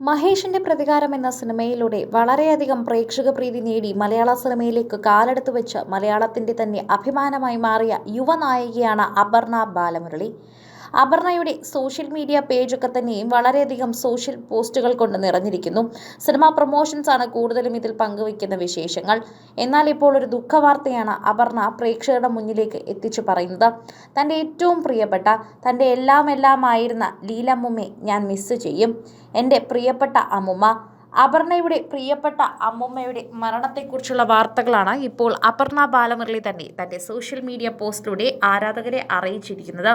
മഹേഷിന്റെ പ്രതികാരം എന്ന സിനിമയിലൂടെ വളരെയധികം പ്രേക്ഷക പ്രീതി നേടി മലയാള സിനിമയിലേക്ക് കാലെടുത്തു വെച്ച് മലയാളത്തിന്റെ തന്നെ അഭിമാനമായി മാറിയ യുവനായികയാണ് അപർണ ബാലമുരളി. അപർണയുടെ സോഷ്യൽ മീഡിയ പേജൊക്കെ തന്നെയും വളരെയധികം സോഷ്യൽ പോസ്റ്റുകൾ കൊണ്ട് നിറഞ്ഞിരിക്കുന്നു. സിനിമാ പ്രൊമോഷൻസ് ആണ് കൂടുതലും ഇതിൽ പങ്കുവയ്ക്കുന്ന വിശേഷങ്ങൾ. എന്നാൽ ഇപ്പോൾ ഒരു ദുഃഖവാർത്തയാണ് അപർണ പ്രേക്ഷകരുടെ മുന്നിലേക്ക് എത്തിച്ചു പറയുന്നത്. തന്റെ ഏറ്റവും പ്രിയപ്പെട്ട തന്റെ എല്ലാം എല്ലാമായിരുന്ന ലീലമ്മുമ്മെ ഞാൻ മിസ് ചെയ്യും. എന്റെ പ്രിയപ്പെട്ട അമ്മുമ്മ അപർണയുടെ പ്രിയപ്പെട്ട അമ്മുമ്മയുടെ മരണത്തെക്കുറിച്ചുള്ള വാർത്തകളാണ് ഇപ്പോൾ അപർണ ബാലമുരളി തന്നെ തന്റെ സോഷ്യൽ മീഡിയ പോസ്റ്റിലൂടെ ആരാധകരെ അറിയിച്ചിരിക്കുന്നത്.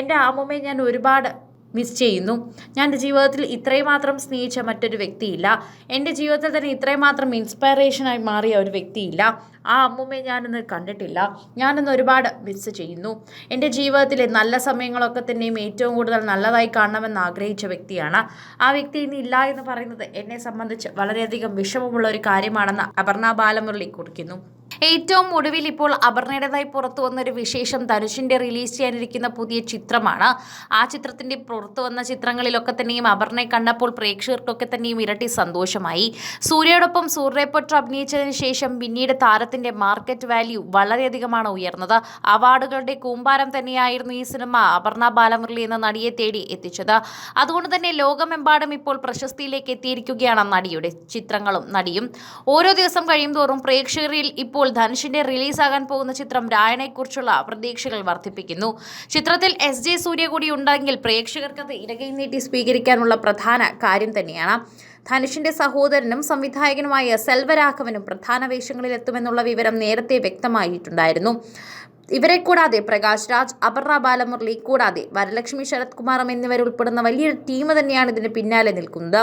എന്റെ അമ്മുമ്മയെ ഞാൻ ഒരുപാട് മിസ് ചെയ്യുന്നു. ഞാൻ എന്റെ ജീവിതത്തിൽ ഇത്രയും മാത്രം സ്നേഹിച്ച മറ്റൊരു വ്യക്തിയില്ല. എന്റെ ജീവിതത്തിൽ തന്നെ ഇത്രയും മാത്രം ഇൻസ്പയറേഷനായി മാറിയ ഒരു വ്യക്തിയില്ല. ആ അമ്മുമ്മയെ ഞാനിന്ന് കണ്ടിട്ടില്ല. ഞാനിന്ന് ഒരുപാട് മിസ് ചെയ്യുന്നു. എന്റെ ജീവിതത്തിലെ നല്ല സമയങ്ങളൊക്കെ തന്നെയും ഏറ്റവും കൂടുതൽ നല്ലതായി കാണണമെന്ന് ആഗ്രഹിച്ച വ്യക്തിയാണ്. ആ വ്യക്തി ഇനി ഇല്ല എന്ന് പറയുന്നത് എന്നെ സംബന്ധിച്ച് വളരെയധികം വിഷമമുള്ള ഒരു കാര്യമാണെന്ന് അപർണ ബാലമുരളി കുറിക്കുന്നു. ഏറ്റവും ഒടുവിൽ ഇപ്പോൾ അപർണയുടേതായി പുറത്തു വന്നൊരു വിശേഷം ധനുഷിന്റെ റിലീസ് ചെയ്യാനിരിക്കുന്ന പുതിയ ചിത്രമാണ്. ആ ചിത്രത്തിന്റെ പുറത്തു വന്ന ചിത്രങ്ങളിലൊക്കെ തന്നെയും അപർണയെ കണ്ടപ്പോൾ പ്രേക്ഷകർക്കൊക്കെ തന്നെയും ഇരട്ടി സന്തോഷമായി. സൂര്യയോടൊപ്പം സൂര്യപൊട്ട് അഭിനയിച്ചതിന് ശേഷം പിന്നീട് താരത്തിന്റെ മാർക്കറ്റ് വാല്യൂ വളരെയധികമാണ് ഉയർന്നത്. അവാർഡുകളുടെ കൂമ്പാരം തന്നെയായിരുന്നു ഈ സിനിമ അപർണ ബാലമുരളി എന്ന നടിയെ തേടി എത്തിച്ചത്. അതുകൊണ്ട് തന്നെ ലോകമെമ്പാടും ഇപ്പോൾ പ്രശസ്തിയിലേക്ക് എത്തിയിരിക്കുകയാണ് നടിയുടെ ചിത്രങ്ങളും നടിയും. ഓരോ ദിവസം കഴിയും തോറും പ്രേക്ഷകരിൽ ഇപ്പോൾ ധനുഷിന്റെ റിലീസാകാൻ പോകുന്ന ചിത്രം രായനെക്കുറിച്ചുള്ള പ്രതീക്ഷകൾ വർദ്ധിപ്പിക്കുന്നു. ചിത്രത്തിൽ എസ് ജെ സൂര്യ കൂടി ഉണ്ടെങ്കിൽ പ്രേക്ഷകർക്കത് ഇരകൈ നീട്ടി സ്വീകരിക്കാനുള്ള പ്രധാന കാര്യം തന്നെയാണ്. ധനുഷിന്റെ സഹോദരനും സംവിധായകനുമായ സെൽവരാഘവനും പ്രധാന വേഷങ്ങളിൽ എത്തുമെന്നുള്ള വിവരം നേരത്തെ വ്യക്തമായിട്ടുണ്ടായിരുന്നു. ഇവരെ കൂടാതെ പ്രകാശ് രാജ് അപർണ ബാലമുരളി കൂടാതെ വരലക്ഷ്മി ശരത് കുമാറും എന്നിവരുൾപ്പെടുന്ന വലിയൊരു ടീം തന്നെയാണ് ഇതിന് പിന്നാലെ നിൽക്കുന്നത്.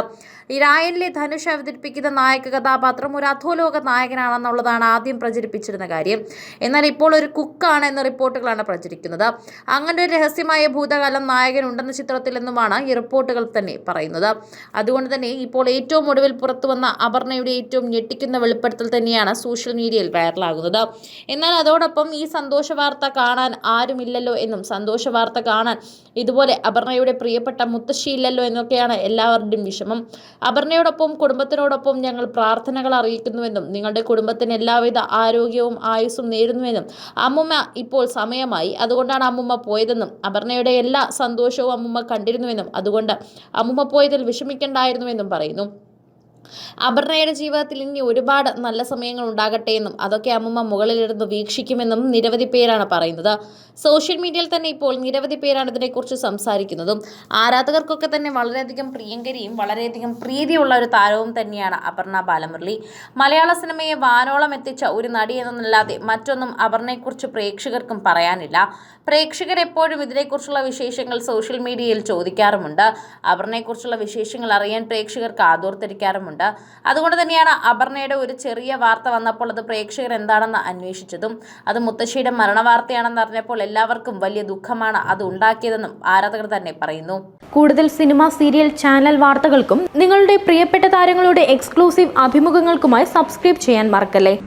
ഈ രായനിലെ ധനുഷ് അവതരിപ്പിക്കുന്ന നായക കഥാപാത്രം ഒരു അധോലോക നായകനാണെന്നുള്ളതാണ് ആദ്യം പ്രചരിപ്പിച്ചിരുന്ന കാര്യം. എന്നാൽ ഇപ്പോൾ ഒരു കുക്കാണ് എന്ന റിപ്പോർട്ടുകളാണ് പ്രചരിക്കുന്നത്. അങ്ങനെ ഒരു രഹസ്യമായ ഭൂതകാലം നായകനുണ്ടെന്ന ചിത്രത്തിൽ എന്നുമാണ് ഈ റിപ്പോർട്ടുകൾ തന്നെ പറയുന്നത്. അതുകൊണ്ട് തന്നെ ഇപ്പോൾ ഏറ്റവും ഒടുവിൽ പുറത്തു വന്ന അപർണയുടെ ഏറ്റവും ഞെട്ടിക്കുന്ന വെളിപ്പെടുത്തൽ തന്നെയാണ് സോഷ്യൽ മീഡിയയിൽ വൈറലാകുന്നത്. എന്നാൽ അതോടൊപ്പം ഈ സന്തോഷ വാർത്ത കാണാൻ ആരുമില്ലല്ലോ എന്നും സന്തോഷ വാർത്ത കാണാൻ ഇതുപോലെ അപർണയുടെ പ്രിയപ്പെട്ട മുത്തശ്ശിയില്ലല്ലോ എന്നൊക്കെയാണ് എല്ലാവരുടെയും വിഷമം. അപർണയോടൊപ്പം കുടുംബത്തിനോടൊപ്പം ഞങ്ങൾ പ്രാർത്ഥനകൾ അറിയിക്കുന്നുവെന്നും നിങ്ങളുടെ കുടുംബത്തിന് എല്ലാവിധ ആരോഗ്യവും ആയുസ്സും നേരുന്നുവെന്നും അമ്മുമ്മ ഇപ്പോൾ സമയമായി. അതുകൊണ്ടാണ് അമ്മുമ്മ പോയതെന്നും അപർണയുടെ എല്ലാ സന്തോഷവും അമ്മുമ്മ കണ്ടിരുന്നുവെന്നും അതുകൊണ്ട് അമ്മുമ്മ പോയതിൽ വിഷമിക്കണ്ടായിരുന്നുവെന്നും പറയുന്നു. അപർണയുടെ ജീവിതത്തിൽ ഇനി ഒരുപാട് നല്ല സമയങ്ങൾ ഉണ്ടാകട്ടെ എന്നും അതൊക്കെ അമ്മമ്മ മുകളിലിരുന്ന് വീക്ഷിക്കുമെന്നും നിരവധി പേരാണ് പറയുന്നത്. സോഷ്യൽ മീഡിയയിൽ തന്നെ ഇപ്പോൾ നിരവധി പേരാണ് ഇതിനെക്കുറിച്ച് സംസാരിക്കുന്നതും. ആരാധകർക്കൊക്കെ തന്നെ വളരെയധികം പ്രിയങ്കരിയും വളരെയധികം പ്രീതിയുള്ള ഒരു താരവും തന്നെയാണ് അപർണ ബാലമുരളി. മലയാള സിനിമയെ വാനോളം എത്തിച്ച ഒരു നടി എന്നല്ലാതെ മറ്റൊന്നും അപർണയെക്കുറിച്ച് പ്രേക്ഷകർക്കും പറയാനില്ല. പ്രേക്ഷകർ എപ്പോഴും ഇതിനെക്കുറിച്ചുള്ള വിശേഷങ്ങൾ സോഷ്യൽ മീഡിയയിൽ ചോദിക്കാറുമുണ്ട്. അപർണയെക്കുറിച്ചുള്ള വിശേഷങ്ങൾ അറിയാൻ പ്രേക്ഷകർക്ക് ആദോർത്തിരിക്കാറുമുണ്ട്. അതുകൊണ്ട് തന്നെയാണ് അപർണയുടെ ഒരു ചെറിയ വാർത്ത വന്നപ്പോൾ അത് പ്രേക്ഷകർ എന്താണെന്ന് അന്വേഷിച്ചതും. അത് മുത്തശ്ശിയുടെ മരണവാർത്തയാണെന്ന് അറിഞ്ഞപ്പോൾ എല്ലാവർക്കും വലിയ ദുഃഖമാണ് അത് ഉണ്ടാക്കിയതെന്നും ആരാധകർ തന്നെ പറയുന്നു. കൂടുതൽ സിനിമ സീരിയൽ ചാനൽ വാർത്തകൾക്കും നിങ്ങളുടെ പ്രിയപ്പെട്ട താരങ്ങളുടെ എക്സ്ക്ലൂസീവ് അഭിമുഖങ്ങൾക്കുമായി സബ്സ്ക്രൈബ് ചെയ്യാൻ മറക്കല്ലേ?